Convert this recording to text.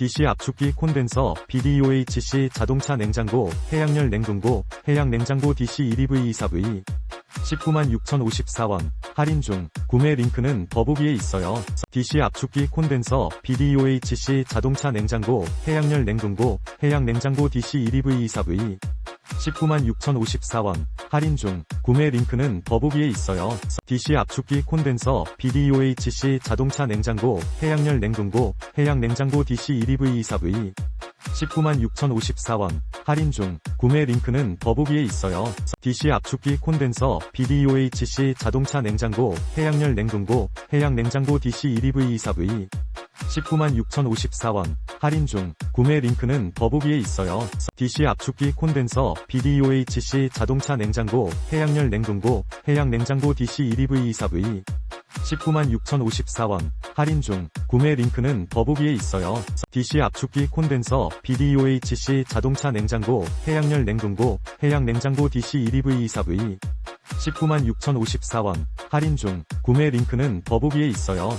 DC 압축기 콘덴서, BDOHC 자동차 냉장고, 해양열 냉동고, 해양 냉장고 DC 1EV 24V 19만 6,054원 할인 중 구매 링크는 더보기에 있어요. DC 압축기 콘덴서, BDOHC 자동차 냉장고, 해양열 냉동고, 해양 냉장고 DC 1EV 24V 19만 6,054원. 할인 중. 구매 링크는 더보기에 있어요. DC 압축기 콘덴서, BDOHC 자동차 냉장고, 해양열 냉동고, 해양 냉장고 DC 1EV 24V 19만 6,054원. 할인 중. 구매 링크는 더보기에 있어요. DC 압축기 콘덴서, BDOHC 자동차 냉장고, 해양열 냉동고, 해양 냉장고 DC 1EV 24V 19만 6,054원. 할인 중. 구매 링크는 더보기에 있어요. DC 압축기 콘덴서, BDOHC 자동차 냉장고, 해양열 냉동고, 해양 냉장고 DC 1EV 24V 19만 6,054원. 할인 중. 구매 링크는 더보기에 있어요. DC 압축기 콘덴서, BDOHC 자동차 냉장고, 해양열 냉동고, 해양 냉장고 DC 1EV 24V 19만 6,054원. 할인 중. 구매 링크는 더보기에 있어요.